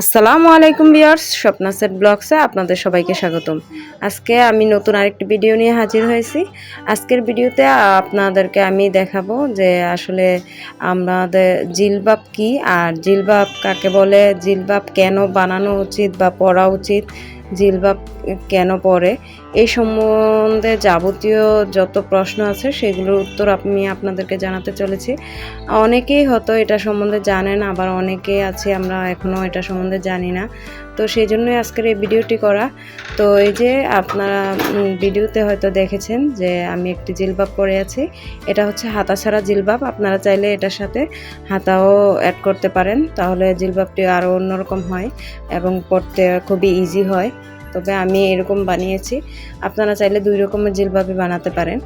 আসসালামু আলাইকুম বিয়ার্স স্বপ্না সেট ব্লগসে আপনাদের সবাইকে স্বাগতম। আজকে আমি নতুন আরেকটি ভিডিও নিয়ে হাজির হয়েছি। আজকের ভিডিওতে আপনাদেরকে আমি দেখাবো যে আসলে আমাদের জিলবাব কি আর জিলবাব কাকে বলে, জিলবাব কেন বানানো উচিত বা পড়া উচিত জিলবাব কেন পড়ে, এই সম্বন্ধে যাবতীয় যত প্রশ্ন আছে সেগুলোর উত্তর আমি আপনাদেরকে জানাতে চলেছি। অনেকেই হয়তো এটা সম্বন্ধে জানেন, আবার অনেকে আছে আমরা এখনও এটা সম্বন্ধে জানি না। তো সেই জন্যই আজকের এই ভিডিওটি করা। তো এই যে আপনারা ভিডিওতে হয়তো দেখেছেন যে আমি একটি জিলবাব পরে আছি। এটা হচ্ছে হাতা ছাড়া জিলবাব। আপনারা চাইলে এটার সাথে হাতাও অ্যাড করতে পারেন। তাহলে জিলবাবটি আরও অন্যরকম হয় এবং পরতে খুবই ইজি হয়। তবে আমি এরকম বানিয়েছি। আপনারা চাইলে দুই রকমের জিলবাবই বানাতে পারেন।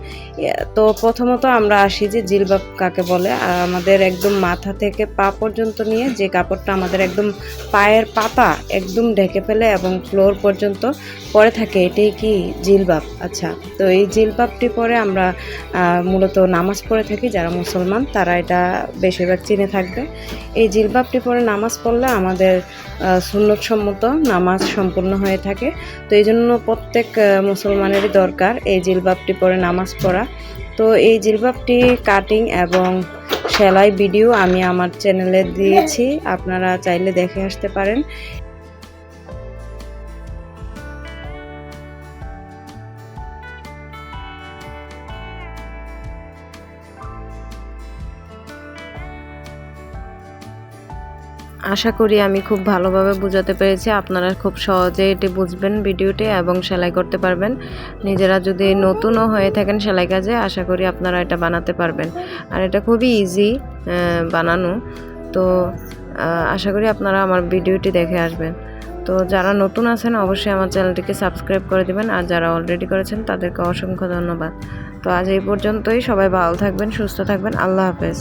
তো প্রথমত আমরা আসি যে জিলবাব কাকে বলে। আর আমাদের একদম মাথা থেকে পা পর্যন্ত নিয়ে যে কাপড়টা আমাদের একদম পায়ের পাতা একদম ঢেকে ফেলে এবং ফ্লোর পর্যন্ত পরে থাকে, এটাই কি জিলবাব? আচ্ছা তো এই জিলবাবটি পরে আমরা মূলত নামাজ পড়ে থাকি। যারা মুসলমান, তারা এটা বেশিরভাগ চিনে থাকবে। এই জিলবাবটি পরে নামাজ পড়লে আমাদের সুন্নতসম্মত নামাজ সম্পূর্ণ হয়ে থাকে। তো এই জন্য প্রত্যেক মুসলমানেরই দরকার এই জিলবাবটি পরে নামাজ পড়া। তো এই জিলবাবটি কাটিং এবং সেলাই ভিডিও আমি আমার চ্যানেলে দিয়েছি। আপনারা চাইলে দেখে আসতে পারেন। আশা করি আমি খুব ভালোভাবে বোঝাতে পেরেছি। আপনারা খুব সহজে এটি বুঝবেন ভিডিওটি এবং সেলাই করতে পারবেন। নিজেরা যদি নতুনও হয়ে থাকেন সেলাই কাজে, আশা করি আপনারা এটা বানাতে পারবেন। আর এটা খুবই ইজি বানানো। তো আশা করি আপনারা আমার ভিডিওটি দেখে আসবেন। তো, যারা নতুন আছেন, অবশ্যই আমার চ্যানেলটিকে সাবস্ক্রাইব করে দিবেন। আর যারা অলরেডি করেছেন, তাদেরকে অসংখ্য ধন্যবাদ। তো, আজ এই পর্যন্তই। সবাই ভালো থাকবেন, সুস্থ থাকবেন। আল্লাহ হাফেজ।